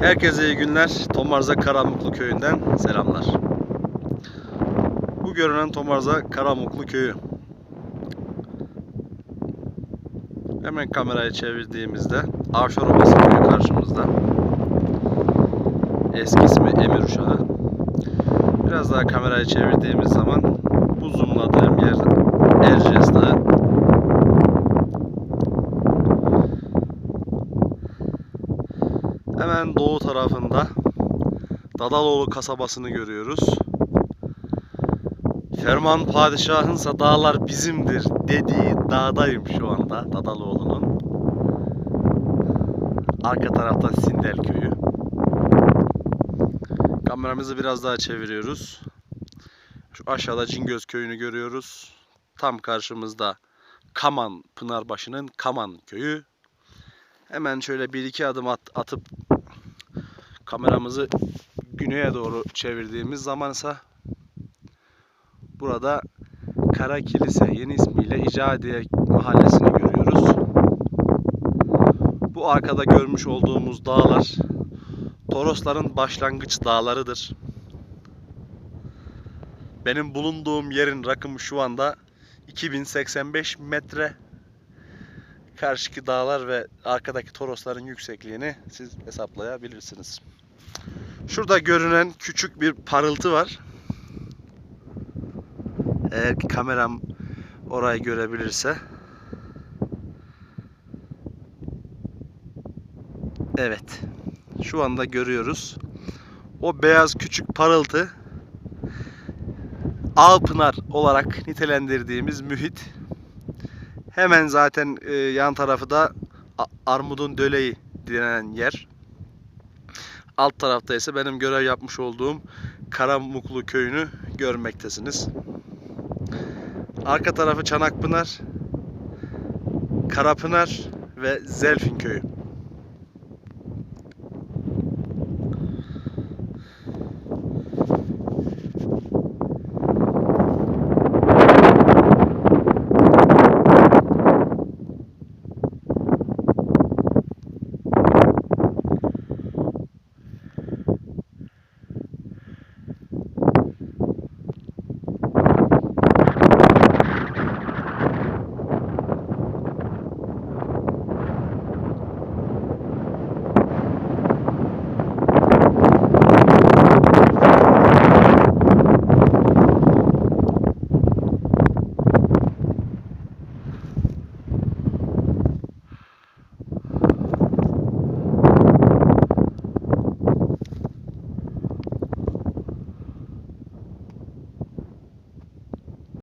Herkese iyi günler. Tomarza Karamuklu köyünden selamlar. Bu görünen Tomarza Karamuklu köyü. Hemen kamerayı çevirdiğimizde Avşar Obası köyü karşımızda. Eski ismi Emir Uşağı. Biraz daha kamerayı çevirdiğimiz zaman bu zoomladığım yer Hemen doğu tarafında Dadaloğlu kasabasını görüyoruz. Ferman padişahınsa dağlar bizimdir dediği dağdayım şu anda Dadaloğlu'nun. Arka tarafta Sindel köyü. Kameramızı biraz daha çeviriyoruz. Şu aşağıda Cingöz köyünü görüyoruz. Tam karşımızda Kaman Pınarbaşı'nın Kaman köyü. Hemen şöyle bir iki adım at- atıp kameramızı güneye doğru çevirdiğimiz zaman ise burada Kara Kilise yeni ismiyle İcadiye mahallesini görüyoruz. Bu arkada görmüş olduğumuz dağlar Torosların başlangıç dağlarıdır. Benim bulunduğum yerin rakımı şu anda 2085 metre. Karşıki dağlar ve arkadaki Torosların yüksekliğini siz hesaplayabilirsiniz. Şurada görünen küçük bir parıltı var. Eğer ki kameram orayı görebilirse. Evet. Şu anda görüyoruz. O beyaz küçük parıltı Ağpınar olarak nitelendirdiğimiz mühit. Hemen zaten e, yan tarafı da Armudun Döleği denen yer. Alt tarafta ise benim görev yapmış olduğum Karamuklu köyünü görmektesiniz. Arka tarafı Çanakpınar, Karapınar ve Zelfin köyü.